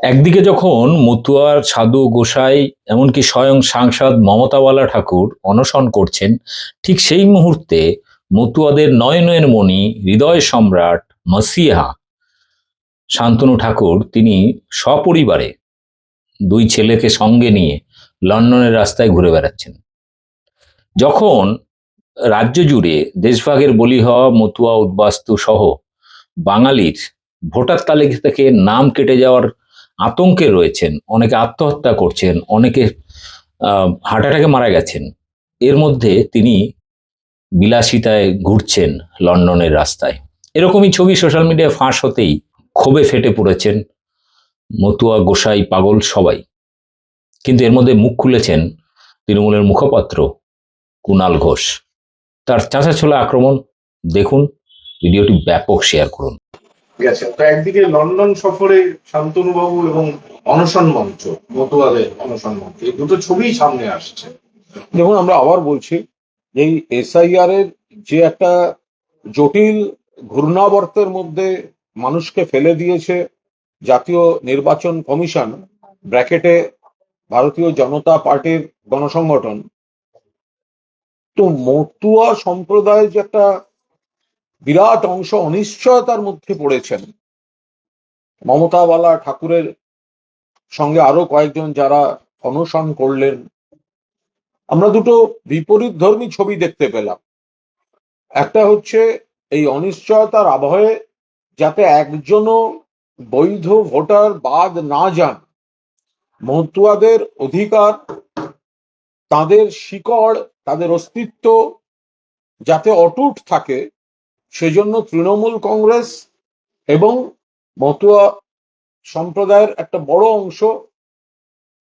একদিকে যখন মতুয়ার সাধু গোসাই, এমনকি স্বয়ং সাংসদ মমতাওয়ালা ঠাকুর অনশন করছেন, ঠিক সেই মুহূর্তে মতুয়াদের নয়নের মণি, হৃদয় সম্রাট মসিহা শান্তনু ঠাকুর, তিনি সপরিবারে দুই ছেলেকে সঙ্গে নিয়ে লন্ডনের রাস্তায় ঘুরে বেড়াচ্ছেন। যখন রাজ্য জুড়ে দেশভাগের বলি হওয়া মতুয়া, উদ্বাস্তু সহ বাঙালির ভোটার তালিকা থেকে নাম কেটে যাওয়ার আতঙ্কে রয়েছেন, অনেকে আত্মহত্যা করছেন, অনেকে হার্ট অ্যাটাকে মারা গেছেন। এর মধ্যে তিনি বিলাসিতায় ঘুরছেন লন্ডনের রাস্তায়। এরকমই ছবি সোশ্যাল মিডিয়ায় ফাঁস হতেই ক্ষোভে ফেটে পড়েছেন মতুয়া গোসাই পাগল সবাই। কিন্তু এর মধ্যে মুখ খুলেছেন তৃণমূলের মুখপাত্র কুণাল ঘোষ। তার চাচা ছোলা আক্রমণ দেখুন, ভিডিওটি ব্যাপক শেয়ার করুন। গেছেন তো একদিকে লন্ডন সফরে শান্তনুবাবু এবং অনশন মঞ্চ, মতুয়াদের অনশন মঞ্চ, এই দুটো ছবিই সামনে আসছে। দেখুন, আমরা আবার বলছি, এই এসআইআর এর যে একটা জটিল ঘূর্ণাবর্তের মধ্যে মানুষকে ফেলে দিয়েছে জাতীয় নির্বাচন কমিশন, ব্র্যাকেটে ভারতীয় জনতা পার্টির গণসংগঠন, তো মতুয়া সম্প্রদায়ের যে একটা বিরাট অংশ অনিশ্চয়তার মধ্যে পড়েছেন। মমতাওয়ালা ঠাকুরের সঙ্গে আরও কয়েকজন যারা অনশন করলেন, আমরা দুটো বিপরীত ধর্মী ছবি দেখতে পেলাম। একটা হচ্ছে এই অনিশ্চয়তার আবহে যাতে একজনও বৈধ ভোটার বাদ না যান। মতুয়াদের অধিকার, তাদের শিকড়, তাদের অস্তিত্ব যাতে অটুট থাকে সেজন্য তৃণমূল কংগ্রেস এবং মতুয়া সম্প্রদায়ের একটা বড় অংশ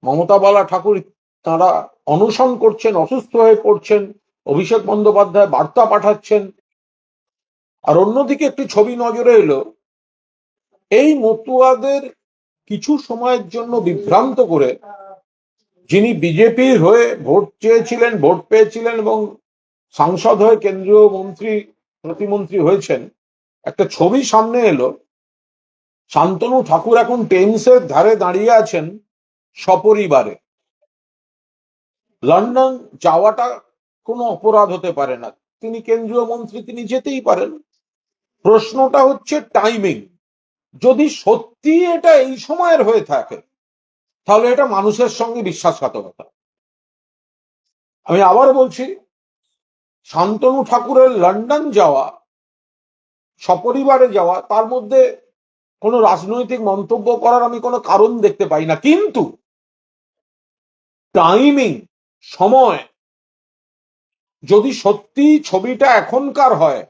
মমতা বালা ঠাকুর তারা অনশন করছেন, অসুস্থ হয়ে পড়ছেন, অভিষেক বন্দ্যোপাধ্যায় বার্তা পাঠাচ্ছেন। আর অন্যদিকে একটি ছবি নজরে এলো, এই মতুয়াদের কিছু সময়ের জন্য বিভ্রান্ত করে যিনি বিজেপির হয়ে ভোট চেয়েছিলেন, ভোট পেয়েছিলেন এবং সাংসদ হয়ে কেন্দ্রীয় মন্ত্রী প্রতিমন্ত্রী হয়েছেন, একটা ছবি সামনে এলো। শান্তনু ঠাকুর এখন টেমসের ধারে দাঁড়িয়ে আছেন সপরিবারে। লন্ডন যাওয়াটা কোনো অপরাধ হতে পারে না। তিনি কেন্দ্রীয় মন্ত্রী, তিনি যেতেই পারেন। প্রশ্নটা হচ্ছে টাইমিং। যদি সত্যি এটা এই সময়ের হয়ে থাকে, তাহলে এটা মানুষের সঙ্গে বিশ্বাসঘাতকতা। আমি আবার বলছি শান্তনু ঠাকুরের লন্ডন যাওয়া, সপরিবারে যাওয়া, তার মধ্যে কোনো রাজনৈতিক মন্তব্য করার আমি কোনো কারণ দেখতে পাই না। কিন্তু টাইমিং সময়, যদি সত্যি ছবিটা এখনকার হয়,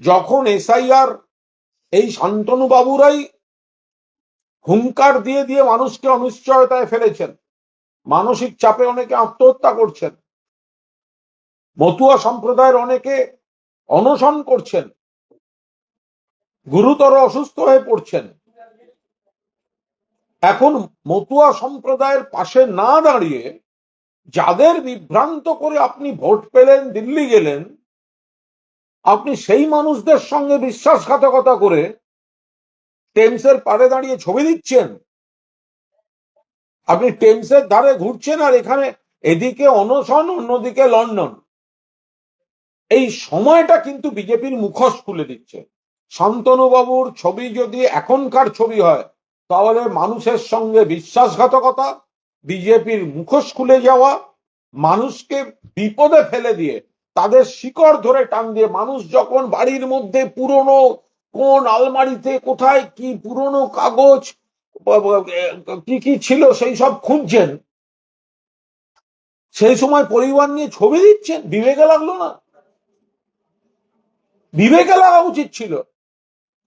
যখন এসআইআর এই শান্তনু বাবুরাই হুঙ্কার দিয়ে দিয়ে মানুষকে অনিশ্চয়তায় ফেলেছেন, মানসিক চাপে অনেকে আত্মহত্যা করছেন মতুয়া সম্প্রদায়ের অনেকে অনশন করছেন, গুরুতর অসুস্থ হয়ে পড়ছেন। এখন মতুয়া সম্প্রদায়ের পাশে না দাঁড়িয়ে যাদের বিভ্রান্ত করে আপনি ভোট পেলেন, দিল্লি গেলেন, আপনি সেই মানুষদের সঙ্গে বিশ্বাসঘাতকতা করে টেমসের পাড়ে দাঁড়িয়ে ছবি দিচ্ছেন। আপনি টেমসের ধারে ঘুরছেন আর এখানে এদিকে অনশন, অন্যদিকে লন্ডন। এই সময়টা কিন্তু বিজেপির মুখোশ খুলে দিচ্ছে। শান্তনুবাবুর ছবি যদি এখনকার ছবি হয়, তাহলে মানুষের সঙ্গে বিশ্বাসঘাতকতা, বিজেপির মুখোশ খুলে যাওয়া, মানুষকে বিপদে ফেলে দিয়ে, তাদের শিকড় ধরে টান দিয়ে মানুষ যখন বাড়ির মধ্যে পুরনো কোন আলমারিতে কোথায় কি পুরনো কাগজ কি কি ছিল সেই সব খুঁজছেন, সেই সময় পরিবার নিয়ে ছবি দিচ্ছেন, বিবেকে লাগল না। বিবেকে লাগা উচিত ছিল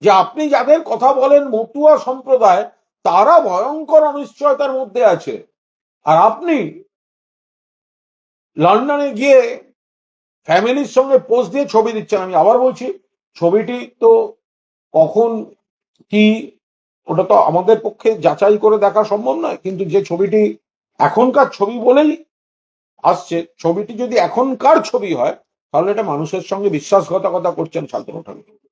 যে আপনি যাদের কথা বলেন মতুয়া সম্প্রদায়, তারা ভয়ঙ্কর অনিশ্চয়তার মধ্যে আছে। আর আপনি লন্ডনে গিয়ে ফ্যামিলির সঙ্গে পোস্ট দিয়ে ছবি দিচ্ছেন, আমি আবার বলছি, ছবিটি তো কখন কি, ওটা তো আমাদের পক্ষে যাচাই করে দেখা সম্ভব নয়, কিন্তু যে ছবিটি এখনকার ছবি বলেই আসছে, ছবিটি যদি এখনকার ছবি হয় তাহলে এটা মানুষের সঙ্গে বিশ্বাসঘাতকতা করছেন ছাত্র ঠাকুর।